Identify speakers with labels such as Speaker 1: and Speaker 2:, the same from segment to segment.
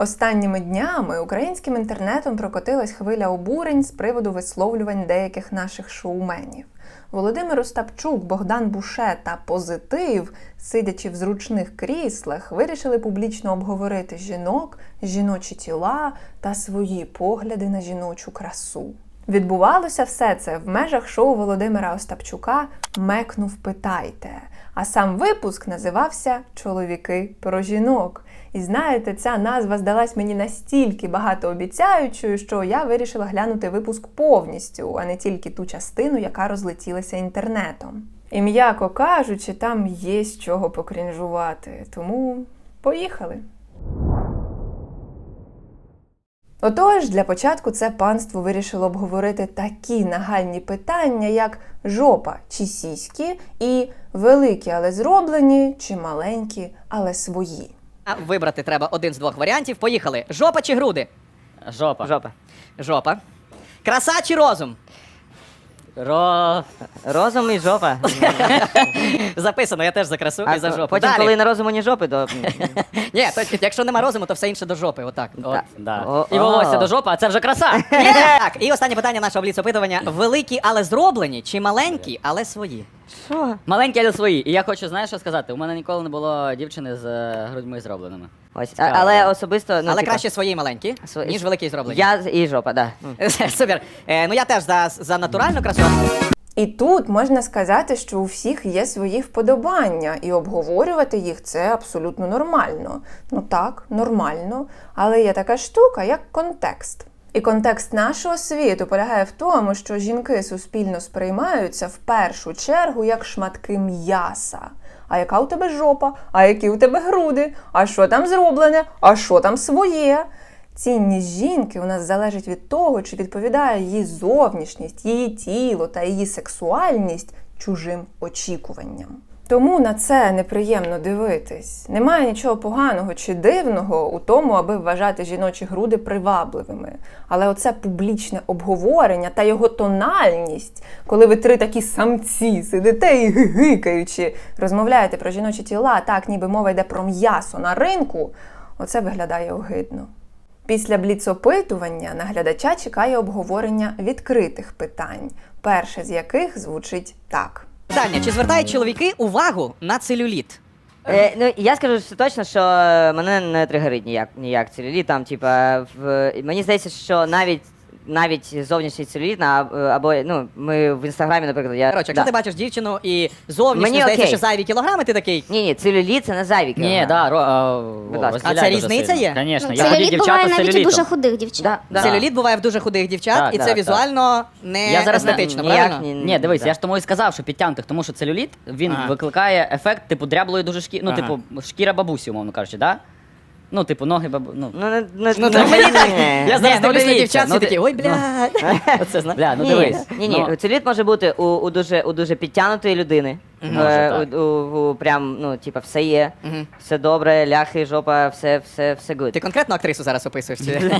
Speaker 1: Останніми днями українським інтернетом прокотилась хвиля обурень з приводу висловлювань деяких наших шоуменів. Володимир Остапчук, Богдан Буше та Позитив, сидячи в зручних кріслах, вирішили публічно обговорити жінок, жіночі тіла та свої погляди на жіночу красу. Відбувалося все це в межах шоу Володимира Остапчука Мекнув питайте. А сам випуск називався Чоловіки про жінок. І знаєте, ця назва здалась мені настільки багатообіцяючою, що я вирішила глянути випуск повністю, а не тільки ту частину, яка розлетілася інтернетом. І м'яко кажучи, там є з чого покрінжувати. Тому поїхали. Отож, для початку це панство вирішило обговорити такі нагальні питання, як жопа чи сіськи, і великі, але зроблені, чи маленькі, але свої.
Speaker 2: А Вибрати треба один з двох варіантів. Поїхали. Жопа чи груди?
Speaker 3: Жопа.
Speaker 4: Жопа.
Speaker 2: Жопа. Краса чи розум?
Speaker 3: Ро...
Speaker 4: Розум і жопа.
Speaker 2: Записано, я теж за красу
Speaker 4: А
Speaker 2: і за жопу.
Speaker 4: Потім,
Speaker 2: Далі.
Speaker 4: коли на розуму ні жопи, то.
Speaker 2: Ні, то, якщо нема розуму, то все інше до жопи. Отак.
Speaker 3: От, да.
Speaker 4: О,
Speaker 3: І волосся
Speaker 4: о.
Speaker 3: до жопи, а це вже краса.
Speaker 2: Є! Так, і останнє питання нашого бліц-опитування. Великі, але зроблені, чи маленькі, але свої?
Speaker 4: Що?
Speaker 3: Маленькі, але свої. І я хочу, знаєш, що сказати? У мене ніколи не було дівчини з е, грудьми зробленими.
Speaker 4: Ось. А, але особисто. Ну,
Speaker 2: але
Speaker 4: типа,
Speaker 2: краще свої маленькі,
Speaker 4: сво-
Speaker 2: ніж великі зроблені.
Speaker 4: Я з- і жопа, так. Да.
Speaker 2: Супер. Е, ну я теж за, за натуральну красу.
Speaker 1: І тут можна сказати, що у всіх є свої вподобання, і обговорювати їх це абсолютно нормально. Ну так, нормально, але є така штука, як контекст. І контекст нашого світу полягає в тому, що жінки суспільно сприймаються в першу чергу як шматки м'яса. А яка у тебе жопа? А які у тебе груди? А що там зроблене? А що там своє? Цінність жінки у нас залежить від того, чи відповідає її зовнішність, її тіло та її сексуальність чужим очікуванням. Тому на це неприємно дивитись. Немає нічого поганого чи дивного у тому, аби вважати жіночі груди привабливими. Але оце публічне обговорення та його тональність, коли ви три такі самці сидите і гигикаючи, розмовляєте про жіночі тіла, так ніби мова йде про м'ясо на ринку, оце виглядає огидно. Після бліцопитування наглядача чекає обговорення відкритих питань, перше з яких звучить так.
Speaker 2: Питання: чи звертають чоловіки увагу на целюліт?
Speaker 4: Е, ну, я скажу що точно, що мене не тригерить ніяк, ніяк целюліт. Там, типа, в, мені здається, що навіть навіть зовнішній целюліт, на- або ну, ми в інстаграмі, наприклад, я.
Speaker 2: Коротше, якщо
Speaker 4: да.
Speaker 2: ти бачиш дівчину і зовнішньо
Speaker 4: Мені
Speaker 2: здається,
Speaker 4: окей.
Speaker 2: що зайві кілограми, ти такий.
Speaker 4: Ні, ні, целюліт це не зайві
Speaker 3: Ні,
Speaker 4: кілограми.
Speaker 3: да, ро, а,
Speaker 4: Будь
Speaker 3: о,
Speaker 4: ласка.
Speaker 2: А це
Speaker 3: дуже
Speaker 2: різниця
Speaker 3: сильно.
Speaker 2: є?
Speaker 3: Конечно.
Speaker 5: Ну,
Speaker 3: Я ходив
Speaker 5: целюліт
Speaker 3: дівчата
Speaker 5: буває
Speaker 3: з
Speaker 5: навіть у
Speaker 3: целюлітом.
Speaker 5: дуже худих дівчат.
Speaker 4: Да, да.
Speaker 2: Целюліт буває в дуже худих дівчат,
Speaker 3: Так,
Speaker 2: і
Speaker 3: так,
Speaker 2: це
Speaker 3: так.
Speaker 2: візуально не
Speaker 3: Я зараз не-
Speaker 2: естетично,
Speaker 4: ніяк
Speaker 2: правильно?
Speaker 4: ні-
Speaker 3: Ні, дивись,
Speaker 4: да.
Speaker 3: я ж тому і сказав, що підтягнутих, тому що целюліт він
Speaker 2: Ага.
Speaker 3: викликає ефект, типу, дряблої дуже шкіри, ну,
Speaker 2: Ага.
Speaker 3: типу, шкіра бабусі, умовно кажучи, да? Ну, типу, ноги бабу. Ну,
Speaker 4: Ну, не, не,
Speaker 2: Ну, то мені так. Я зараз дивлюсь на
Speaker 3: дивіться,
Speaker 2: дівчат,
Speaker 3: ну,
Speaker 2: всі такі, ой, блядь. Оце зна-
Speaker 3: бля, ну
Speaker 4: ні,
Speaker 3: дивись.
Speaker 4: Ні, ні,
Speaker 3: ну,
Speaker 4: целюліт може бути у, у дуже у дуже підтягнутої людини.
Speaker 3: Може,
Speaker 4: Е,
Speaker 3: так.
Speaker 4: у, у, у прям, ну, типа, все є,
Speaker 2: Мгм.
Speaker 4: все добре, ляхи, жопа, все, все, все good.
Speaker 2: Ти конкретно актрису зараз описуєш? чи?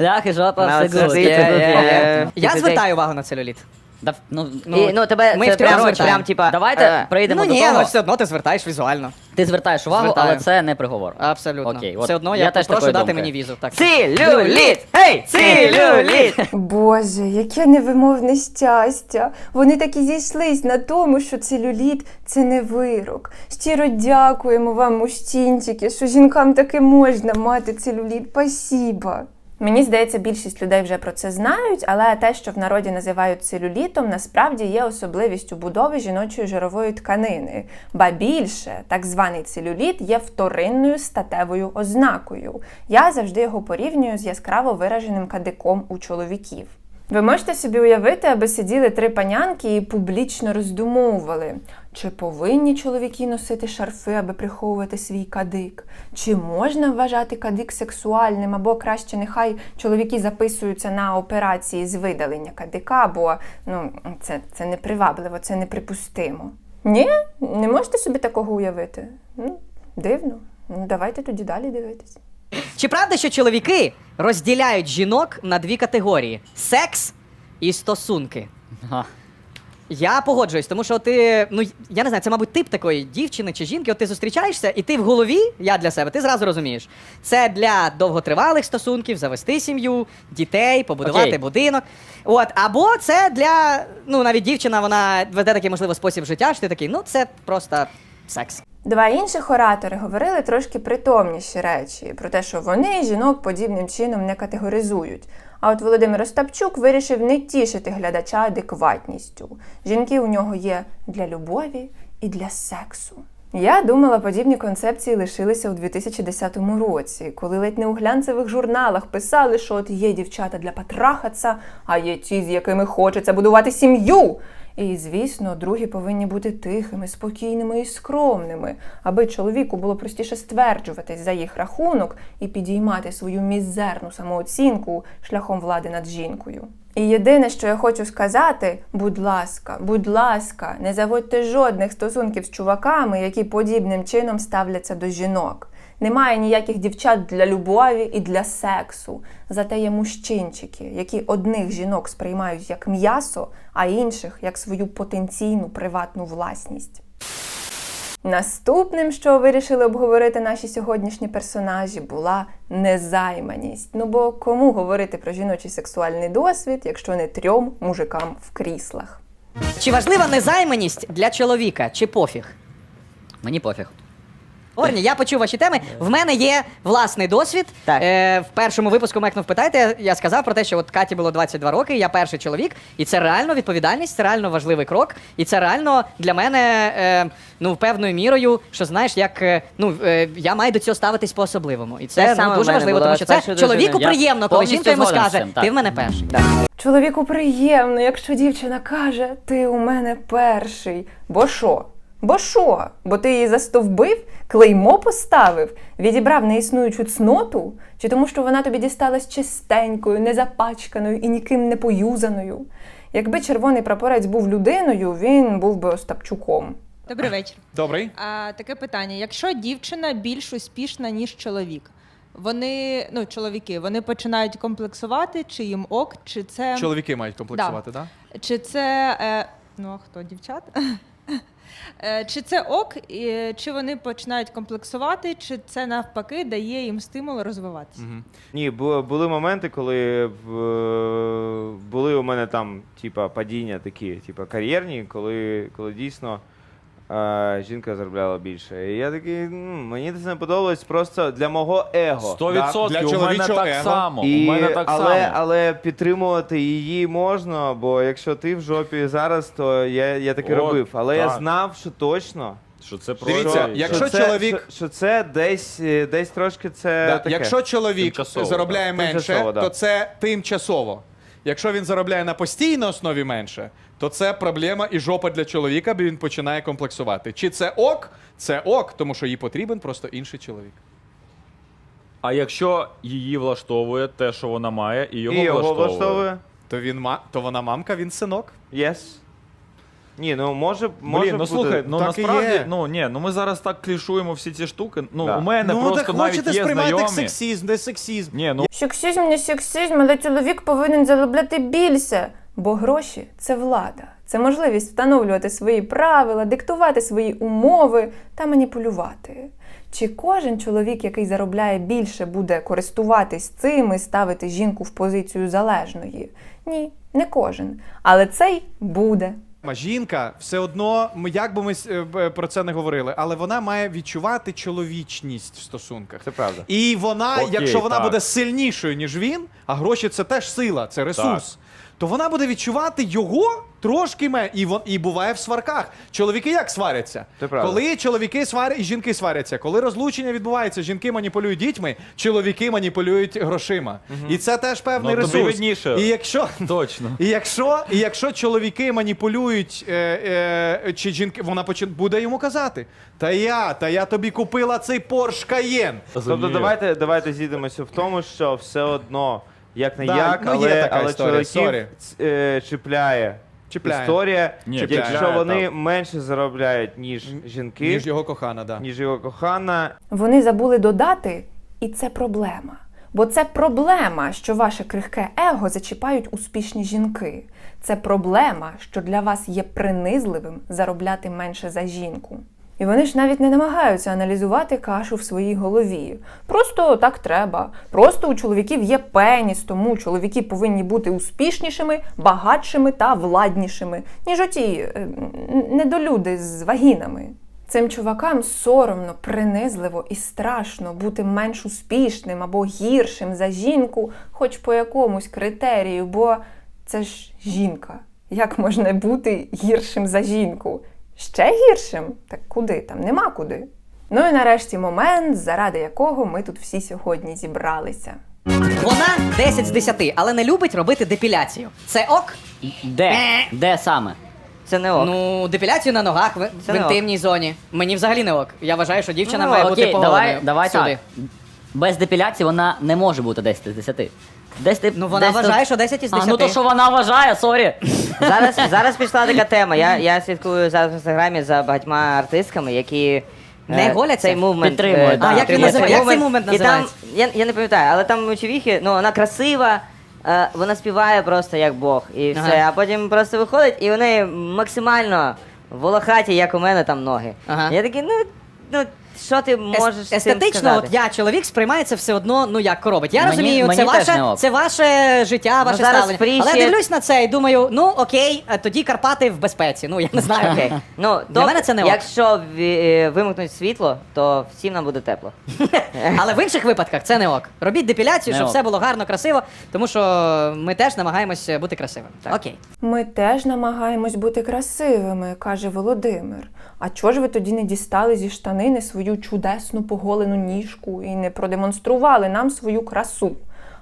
Speaker 3: Ляхи, жопа, все Є, є, є.
Speaker 4: є.
Speaker 2: Я звертаю увагу на целюліт.
Speaker 3: Да, ну,
Speaker 4: І, ну, тебе
Speaker 2: ми
Speaker 4: це прям,
Speaker 2: звертаємо.
Speaker 4: прям, типа,
Speaker 3: Давайте
Speaker 4: е,
Speaker 3: прийдемо
Speaker 2: Ну
Speaker 3: до
Speaker 2: ні,
Speaker 3: того.
Speaker 2: але все одно ти звертаєш візуально.
Speaker 3: Ти звертаєш увагу,
Speaker 2: Звертаю.
Speaker 3: але це не приговор.
Speaker 2: Абсолютно.
Speaker 3: Окей, от
Speaker 2: Все одно
Speaker 3: я
Speaker 2: я,
Speaker 3: теж
Speaker 2: прошу
Speaker 3: такої
Speaker 2: дати
Speaker 3: думки.
Speaker 2: мені візу. Так.
Speaker 4: Целюліт! Гей, целюліт!
Speaker 1: Боже, яке невимовне щастя! Вони таки зійшлись на тому, що целюліт це не вирок. Щиро дякуємо вам, мужчинчики, що жінкам таки можна мати целюліт. Спасіба. Мені здається, більшість людей вже про це знають, але те, що в народі називають целюлітом, насправді є особливістю будови жіночої жирової тканини. Ба більше, так званий целюліт є вторинною статевою ознакою. Я завжди його порівнюю з яскраво вираженим кадиком у чоловіків. Ви можете собі уявити, аби сиділи три панянки і публічно роздумовували, чи повинні чоловіки носити шарфи, аби приховувати свій кадик? Чи можна вважати кадик сексуальним, або краще нехай чоловіки записуються на операції з видалення кадика, бо ну, це, це непривабливо, це неприпустимо. Ні? Не можете собі такого уявити? Ну, дивно. Ну, давайте тоді далі дивитись.
Speaker 2: Чи правда, що чоловіки розділяють жінок на дві категорії: секс і стосунки?
Speaker 3: Ага.
Speaker 2: Я погоджуюсь, тому що ти, ну я не знаю, це, мабуть, тип такої дівчини чи жінки. От ти зустрічаєшся, і ти в голові, я для себе, ти зразу розумієш. Це для довготривалих стосунків, завести сім'ю, дітей, побудувати
Speaker 3: Окей.
Speaker 2: будинок. От, або це для, ну навіть дівчина, вона веде такий можливо спосіб життя, що ти такий, ну це просто секс.
Speaker 1: Два інших оратори говорили трошки притомніші речі про те, що вони жінок подібним чином не категоризують. А от Володимир Остапчук вирішив не тішити глядача адекватністю. Жінки у нього є для любові і для сексу. Я думала, подібні концепції лишилися у 2010 році, коли ледь не у глянцевих журналах писали, що от є дівчата для патрахатися, а є ті, з якими хочеться будувати сім'ю. І, звісно, другі повинні бути тихими, спокійними і скромними, аби чоловіку було простіше стверджуватись за їх рахунок і підіймати свою мізерну самооцінку шляхом влади над жінкою. І єдине, що я хочу сказати, будь ласка, будь ласка, не заводьте жодних стосунків з чуваками, які подібним чином ставляться до жінок. Немає ніяких дівчат для любові і для сексу. Зате є мужчинчики, які одних жінок сприймають як м'ясо, а інших як свою потенційну приватну власність. Наступним, що вирішили обговорити наші сьогоднішні персонажі, була незайманість. Ну бо кому говорити про жіночий сексуальний досвід, якщо не трьом мужикам в кріслах?
Speaker 2: Чи важлива незайманість для чоловіка, чи пофіг?
Speaker 3: Мені пофіг.
Speaker 2: Орні, я почув ваші теми. В мене є власний досвід.
Speaker 4: Так.
Speaker 2: Е, в першому випуску Мекнув питайте. Я сказав про те, що от Каті було 22 роки, я перший чоловік, і це реально відповідальність, це реально важливий крок. І це реально для мене е, ну певною мірою, що знаєш, як е, ну е, я маю до цього ставитись по-особливому. І це
Speaker 4: Те
Speaker 2: ну, дуже важливо,
Speaker 4: було
Speaker 2: тому що це чоловіку. Приємно, коли жінка йому скаже,
Speaker 3: цим,
Speaker 2: ти в мене перший.
Speaker 1: Чоловіку приємно, якщо дівчина каже, ти у мене перший. Бо що? Бо що? Бо ти її застовбив, клеймо поставив, відібрав неіснуючу цноту, чи тому, що вона тобі дісталась чистенькою, незапачканою і ніким не поюзаною. Якби червоний прапорець був людиною, він був би Остапчуком.
Speaker 5: Добрий вечір.
Speaker 6: Добрий.
Speaker 5: А, таке питання: якщо дівчина більш успішна, ніж чоловік, вони, ну, чоловіки, вони починають комплексувати, чи їм ок, чи це
Speaker 6: Чоловіки мають комплексувати, так?
Speaker 5: чи це е, ну а хто дівчат? Е, Чи це ок, чи вони починають комплексувати, чи це навпаки дає їм стимул розвиватися?
Speaker 7: Ні, бу- були моменти, коли були у мене там, типа, падіння такі, типа, кар'єрні, коли, коли дійсно е, жінка заробляла більше. І я такий, «М, мені це не подобалось просто для мого его.
Speaker 8: Сто відсотків.
Speaker 6: для
Speaker 8: У мене
Speaker 6: чоловічого
Speaker 8: так
Speaker 6: его.
Speaker 8: само.
Speaker 7: І,
Speaker 8: У мене так
Speaker 7: але,
Speaker 8: само.
Speaker 7: але підтримувати її можна, бо якщо ти в жопі зараз, то я, я таки
Speaker 8: От,
Speaker 7: робив. Але я
Speaker 8: так.
Speaker 7: знав, що точно.
Speaker 8: Що це про
Speaker 6: Дивіться,
Speaker 8: що-
Speaker 6: якщо
Speaker 7: це,
Speaker 6: чоловік-
Speaker 7: Що, що це десь, е, десь трошки це.
Speaker 6: Да,
Speaker 7: таке.
Speaker 6: Якщо чоловік
Speaker 8: Тимчасово,
Speaker 6: заробляє
Speaker 7: так.
Speaker 6: менше,
Speaker 7: Тимчасово, да.
Speaker 6: то це тимчасово. Якщо він заробляє на постійній основі менше, то це проблема і жопа для чоловіка, бо він починає комплексувати. Чи це ок? Це ок, тому що їй потрібен просто інший чоловік.
Speaker 8: А якщо її влаштовує те, що вона має, і його,
Speaker 7: і його
Speaker 8: влаштовує.
Speaker 7: влаштовує.
Speaker 6: То він ма, то вона мамка, він синок.
Speaker 7: Yes. Ні, ну може, може
Speaker 8: Блін, ну
Speaker 7: бути.
Speaker 8: слухай, ну
Speaker 6: Так і
Speaker 8: насправді,
Speaker 6: є.
Speaker 8: ну ні, ну ми зараз так клішуємо всі ці штуки. Ну,
Speaker 7: Да.
Speaker 8: у мене
Speaker 6: ну,
Speaker 8: просто
Speaker 6: так
Speaker 8: навіть
Speaker 6: хочете
Speaker 8: є
Speaker 6: сприймати як
Speaker 8: знайомі.
Speaker 6: сексізм, не сексізм.
Speaker 8: Ні, ну
Speaker 1: Сексизм не сексизм, але чоловік повинен заробляти більше, бо гроші це влада. Це можливість встановлювати свої правила, диктувати свої умови та маніпулювати. Чи кожен чоловік, який заробляє більше, буде користуватись цим і ставити жінку в позицію залежної? Ні, не кожен. Але цей буде.
Speaker 6: Жінка все одно, ми- як би ми е, про це не говорили, але вона має відчувати чоловічність в стосунках.
Speaker 7: Це правда.
Speaker 6: І вона,
Speaker 8: Окей,
Speaker 6: якщо вона
Speaker 8: так.
Speaker 6: буде сильнішою, ніж він, а гроші це теж сила, це ресурс. То вона буде відчувати його трошки менше. І, вон- і буває в сварках. Чоловіки як сваряться?
Speaker 7: Це правда.
Speaker 6: Коли чоловіки сварять і жінки сваряться. Коли розлучення відбувається, жінки маніпулюють дітьми, чоловіки маніпулюють грошима. І це теж певний
Speaker 8: Ну, тобі
Speaker 6: ресурс.
Speaker 8: видніше.
Speaker 6: І якщо
Speaker 8: точно.
Speaker 6: і якщо, і якщо чоловіки маніпулюють, е, е, чи жінки, вона почи- буде йому казати: Та я, та я тобі купила цей Porsche Cayenne.
Speaker 7: Тобто давайте, давайте зійдемося в тому, що все одно, як не
Speaker 6: Да,
Speaker 7: як,
Speaker 6: ну, є
Speaker 7: але,
Speaker 6: така
Speaker 7: але
Speaker 6: історія,
Speaker 7: чоловіків ц- е, чіпляє.
Speaker 6: Чіпляє.
Speaker 7: Історія,
Speaker 8: Ні,
Speaker 7: якщо
Speaker 8: чіпляє,
Speaker 7: вони
Speaker 8: так.
Speaker 7: менше заробляють, ніж жінки,
Speaker 6: Ніж його кохана, да.
Speaker 7: ніж його кохана,
Speaker 1: Вони забули додати, і це проблема. Бо це проблема, що ваше крихке его зачіпають успішні жінки. Це проблема, що для вас є принизливим заробляти менше за жінку. І вони ж навіть не намагаються аналізувати кашу в своїй голові. Просто так треба. Просто у чоловіків є пеніс, тому чоловіки повинні бути успішнішими, багатшими та владнішими, ніж оті е, недолюди з вагінами. Цим чувакам соромно, принизливо і страшно бути менш успішним або гіршим за жінку, хоч по якомусь критерію, бо це ж жінка. Як можна бути гіршим за жінку? Ще гіршим? Так куди там? Нема куди. Ну і нарешті момент, заради якого ми тут всі сьогодні зібралися.
Speaker 2: Вона 10 з 10, але не любить робити депіляцію. Це ок?
Speaker 3: Де?
Speaker 2: Е.
Speaker 3: Де саме?
Speaker 4: Це не ок.
Speaker 2: Ну, депіляцію на ногах в,
Speaker 4: Це
Speaker 2: в
Speaker 4: не ок.
Speaker 2: інтимній зоні. Мені взагалі не ок. Я вважаю, що дівчина
Speaker 4: Ну,
Speaker 2: має бути
Speaker 3: Окей,
Speaker 2: поголеною.
Speaker 3: давай, давай
Speaker 2: Сюди.
Speaker 3: так. Без депіляції вона не може бути 10 з 10. Десь ти,
Speaker 2: Ну, вона
Speaker 3: десь
Speaker 2: вважає,
Speaker 3: тут-
Speaker 2: що 10 із
Speaker 3: А, ну то, що вона вважає, сорі.
Speaker 4: Зараз, зараз пішла така тема. Я, я слідкую зараз в інстаграмі за багатьма артистками, які.
Speaker 2: Не
Speaker 4: е,
Speaker 2: голяться?
Speaker 4: Цей мувмент.
Speaker 3: Підтримують,
Speaker 4: е,
Speaker 3: да.
Speaker 2: А, як він
Speaker 4: підтримують
Speaker 2: називає- як цей
Speaker 4: мувмент. І там,
Speaker 2: називається?
Speaker 4: я, я не пам'ятаю, але там у Чувіхи, ну вона красива, е, вона співає просто як Бог. І все.
Speaker 2: Ага.
Speaker 4: А потім просто виходить, і вони максимально волохаті, як у мене там ноги.
Speaker 2: Ага.
Speaker 4: Я такий, ну, ну що ти можеш цим
Speaker 2: естетично,
Speaker 4: сказати?
Speaker 2: от я чоловік сприймається все одно, ну як коробить. Я
Speaker 3: Мені-
Speaker 2: розумію,
Speaker 3: мені
Speaker 2: це
Speaker 3: теж не
Speaker 2: ваше,
Speaker 3: ок.
Speaker 2: це ваше життя, ваше
Speaker 4: зараз
Speaker 2: ставлення. Але
Speaker 4: ще-
Speaker 2: дивлюсь на це і думаю, ну окей, а тоді Карпати в безпеці. Ну я не знаю.
Speaker 4: Окей. Ну,
Speaker 2: Для мене це не ок.
Speaker 4: якщо ві- е, вимкнуть світло, то всім нам буде тепло.
Speaker 2: Але в інших випадках це не ок. Робіть депіляцію,
Speaker 3: Не
Speaker 2: щоб
Speaker 3: ок.
Speaker 2: все було гарно, красиво, тому що ми теж намагаємося бути красивими. Окей.
Speaker 1: Ми теж намагаємось бути красивими, каже Володимир. А чого ж ви тоді не дістали зі штанини свою чудесну поголену ніжку і не продемонстрували нам свою красу?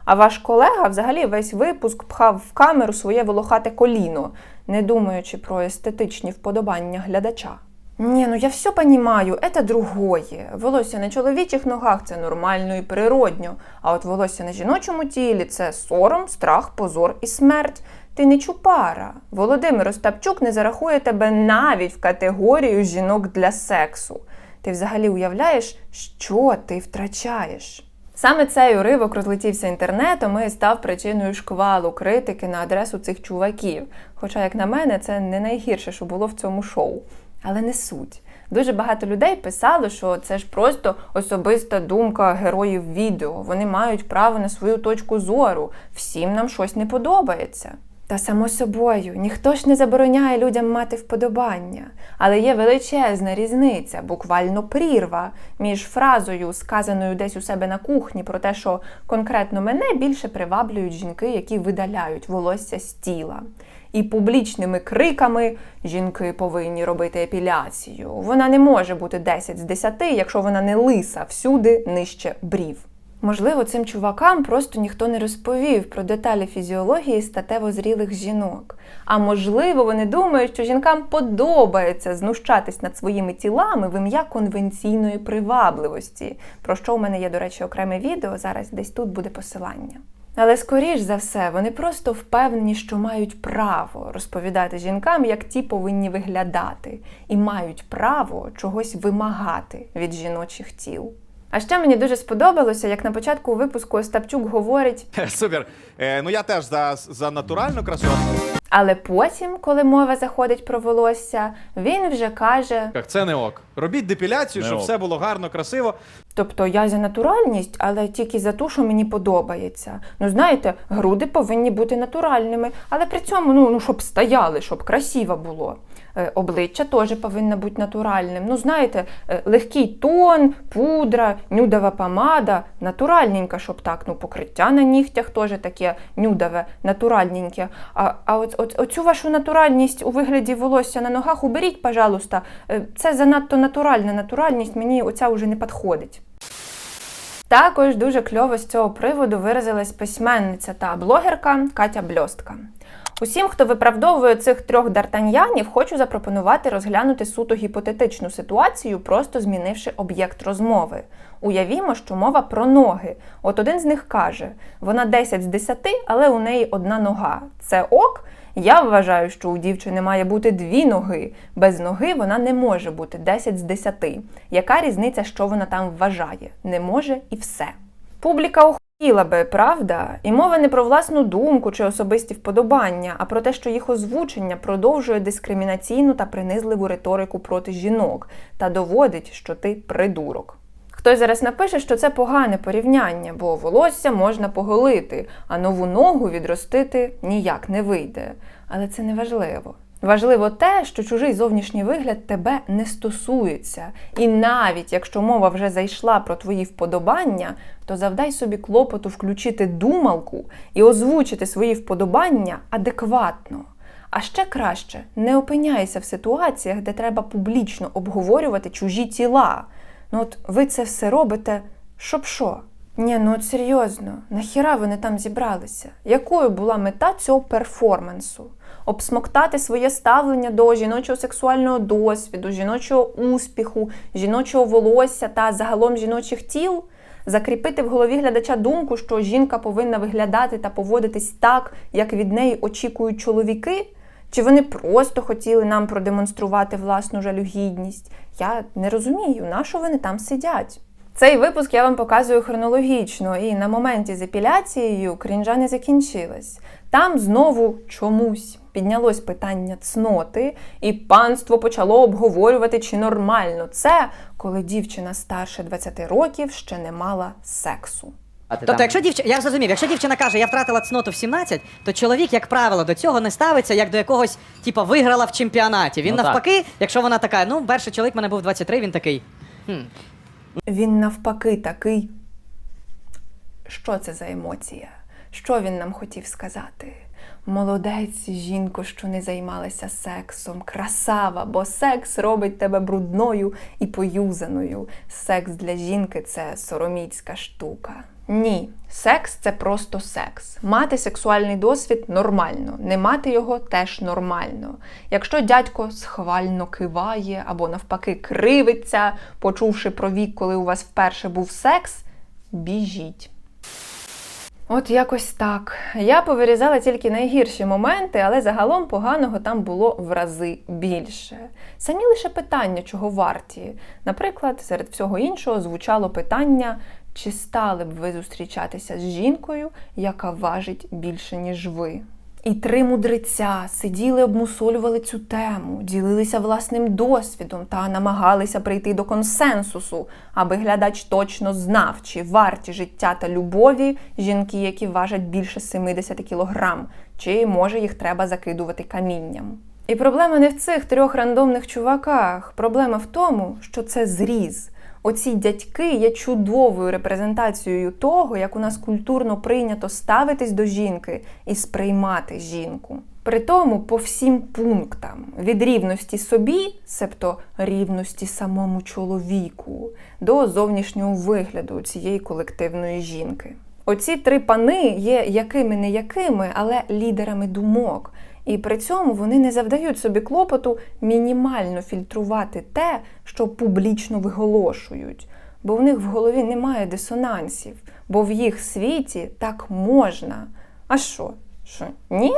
Speaker 1: А ваш колега взагалі весь випуск пхав в камеру своє волохате коліно, не думаючи про естетичні вподобання глядача. Ні, ну я все понимаю, это другое. Волосся на чоловічих ногах це нормально і природньо. А от волосся на жіночому тілі це сором, страх, позор і смерть. Ти не чупара. Володимир Остапчук не зарахує тебе навіть в категорію жінок для сексу. Ти взагалі уявляєш, що ти втрачаєш? Саме цей уривок розлетівся інтернетом і став причиною шквалу критики на адресу цих чуваків. Хоча, як на мене, це не найгірше, що було в цьому шоу. Але не суть. Дуже багато людей писало, що це ж просто особиста думка героїв відео. Вони мають право на свою точку зору. Всім нам щось не подобається. Та само собою, ніхто ж не забороняє людям мати вподобання, але є величезна різниця, буквально прірва між фразою, сказаною десь у себе на кухні, про те, що конкретно мене більше приваблюють жінки, які видаляють волосся з тіла. І публічними криками жінки повинні робити епіляцію. Вона не може бути 10 з 10, якщо вона не лиса всюди нижче брів. Можливо, цим чувакам просто ніхто не розповів про деталі фізіології статево зрілих жінок. А можливо, вони думають, що жінкам подобається знущатись над своїми тілами в ім'я конвенційної привабливості, про що у мене є, до речі, окреме відео. Зараз десь тут буде посилання. Але скоріш за все, вони просто впевнені, що мають право розповідати жінкам, як ті повинні виглядати, і мають право чогось вимагати від жіночих тіл. А ще мені дуже сподобалося, як на початку випуску Остапчук говорить,
Speaker 6: Супер. Е, ну я теж за, за натуральну красу.
Speaker 1: Але потім, коли мова заходить про волосся, він вже каже:
Speaker 6: Як це не ок. Робіть депіляцію,
Speaker 8: Не
Speaker 6: щоб
Speaker 8: ок.
Speaker 6: все було гарно, красиво.
Speaker 1: Тобто я за натуральність, але тільки за ту, що мені подобається. Ну знаєте, груди повинні бути натуральними, але при цьому ну, ну щоб стояли, щоб красиво було. Е, обличчя теж повинно бути натуральним. Ну, знаєте, е, легкий тон, пудра, нюдова помада, натуральненька, щоб так, ну, покриття на нігтях теж таке нюдове, натуральненьке. А, а от, от, оцю вашу натуральність у вигляді волосся на ногах уберіть, пожалуйста. Е, Це занадто натуральна натуральність, мені оця вже не підходить. Також дуже кльово з цього приводу виразилась письменниця та блогерка Катя Бльостка. Усім, хто виправдовує цих трьох дартаньянів, хочу запропонувати розглянути суто гіпотетичну ситуацію, просто змінивши об'єкт розмови. Уявімо, що мова про ноги. От один з них каже: вона 10 з 10, але у неї одна нога. Це ок. Я вважаю, що у дівчини має бути дві ноги. Без ноги вона не може бути 10 з 10. Яка різниця, що вона там вважає? Не може і все. Публіка Іла би, правда? І мова не про власну думку чи особисті вподобання, а про те, що їх озвучення продовжує дискримінаційну та принизливу риторику проти жінок та доводить, що ти придурок. Хтось зараз напише, що це погане порівняння, бо волосся можна поголити, а нову ногу відростити ніяк не вийде. Але це не важливо. Важливо те, що чужий зовнішній вигляд тебе не стосується. І навіть якщо мова вже зайшла про твої вподобання, то завдай собі клопоту включити думалку і озвучити свої вподобання адекватно. А ще краще не опиняйся в ситуаціях, де треба публічно обговорювати чужі тіла. Ну от ви це все робите, щоб що? Ні, ну от серйозно, нахіра вони там зібралися? Якою була мета цього перформансу? Обсмоктати своє ставлення до жіночого сексуального досвіду, жіночого успіху, жіночого волосся та загалом жіночих тіл? Закріпити в голові глядача думку, що жінка повинна виглядати та поводитись так, як від неї очікують чоловіки? Чи вони просто хотіли нам продемонструвати власну жалюгідність? Я не розумію, на що вони там сидять. Цей випуск я вам показую хронологічно, і на моменті з епіляцією крінжа не закінчилась. Там знову чомусь піднялось питання цноти, і панство почало обговорювати, чи нормально це, коли дівчина старше 20 років ще не мала сексу.
Speaker 2: Тобто,
Speaker 4: там-
Speaker 2: якщо дівчина, я зрозумів, якщо дівчина каже, я втратила цноту в 17, то чоловік, як правило, до цього не ставиться як до якогось, типа, виграла в чемпіонаті. Він
Speaker 3: Ну, так.
Speaker 2: навпаки, якщо вона така, ну, перший чоловік в мене був 23, він такий. Хм,
Speaker 1: Він навпаки такий. Що це за емоція? Що він нам хотів сказати? Молодець, жінко, що не займалася сексом, красава, бо секс робить тебе брудною і поюзаною. Секс для жінки це сороміцька штука. Ні, секс це просто секс. Мати сексуальний досвід нормально, не мати його теж нормально. Якщо дядько схвально киває або навпаки кривиться, почувши про вік, коли у вас вперше був секс, біжіть. От якось так. Я повирізала тільки найгірші моменти, але загалом поганого там було в рази більше. Самі лише питання, чого варті. Наприклад, серед всього іншого звучало питання, чи стали б ви зустрічатися з жінкою, яка важить більше, ніж ви. І три мудреця сиділи, обмусолювали цю тему, ділилися власним досвідом та намагалися прийти до консенсусу, аби глядач точно знав, чи варті життя та любові жінки, які важать більше 70 кілограм, чи може їх треба закидувати камінням. І проблема не в цих трьох рандомних чуваках. Проблема в тому, що це зріз. Оці дядьки є чудовою репрезентацією того, як у нас культурно прийнято ставитись до жінки і сприймати жінку. При тому по всім пунктам від рівності собі, себто рівності самому чоловіку, до зовнішнього вигляду цієї колективної жінки. Оці три пани є якими не якими, але лідерами думок. І при цьому вони не завдають собі клопоту мінімально фільтрувати те, що публічно виголошують, бо в них в голові немає дисонансів, бо в їх світі так можна. А що? Що? Ні?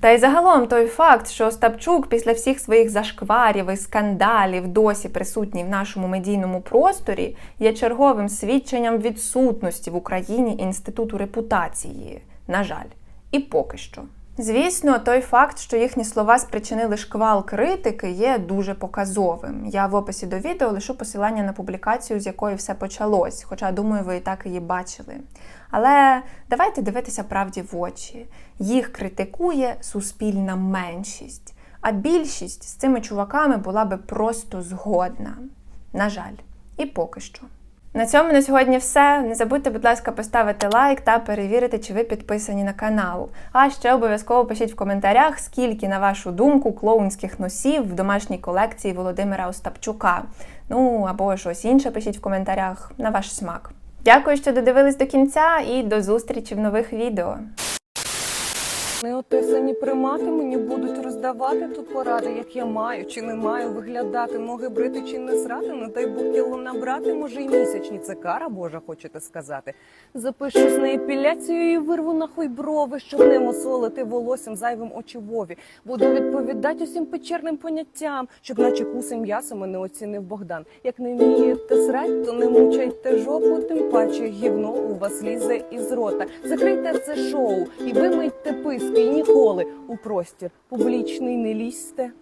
Speaker 1: Та й загалом той факт, що Остапчук після всіх своїх зашкварів і скандалів досі присутній в нашому медійному просторі, є черговим свідченням відсутності в Україні інституту репутації. На жаль, і поки що. Звісно, той факт, що їхні слова спричинили шквал критики, є дуже показовим. Я в описі до відео лишу посилання на публікацію, з якої все почалось, хоча думаю, ви і так її бачили. Але давайте дивитися правді в очі. Їх критикує суспільна меншість, а більшість з цими чуваками була би просто згодна. На жаль, і поки що. На цьому на сьогодні все. Не забудьте, будь ласка, поставити лайк та перевірити, чи ви підписані на канал. А ще обов'язково пишіть в коментарях, скільки, на вашу думку, клоунських носів в домашній колекції Володимира Остапчука. Ну або щось інше пишіть в коментарях на ваш смак. Дякую, що додивились до кінця, і до зустрічі в нових відео.
Speaker 9: Неотесані примати мені будуть роздавати тут поради, як я маю чи не маю виглядати, ноги брити чи не срати, не дай Бог кіло набрати, може й місячні, це кара Божа, хочете сказати. Запишусь на епіляцію і вирву нахуй брови, щоб не мосолити волоссям зайвим очевові. Буду відповідати усім печерним поняттям, щоб наче куси м'яса мене оцінив Богдан. Як не вмієте срать, то не мучайте жопу, тим паче гівно у вас лізе із рота. Закрийте це шоу і вимийте писки, і ніколи у простір публічний не лізьте.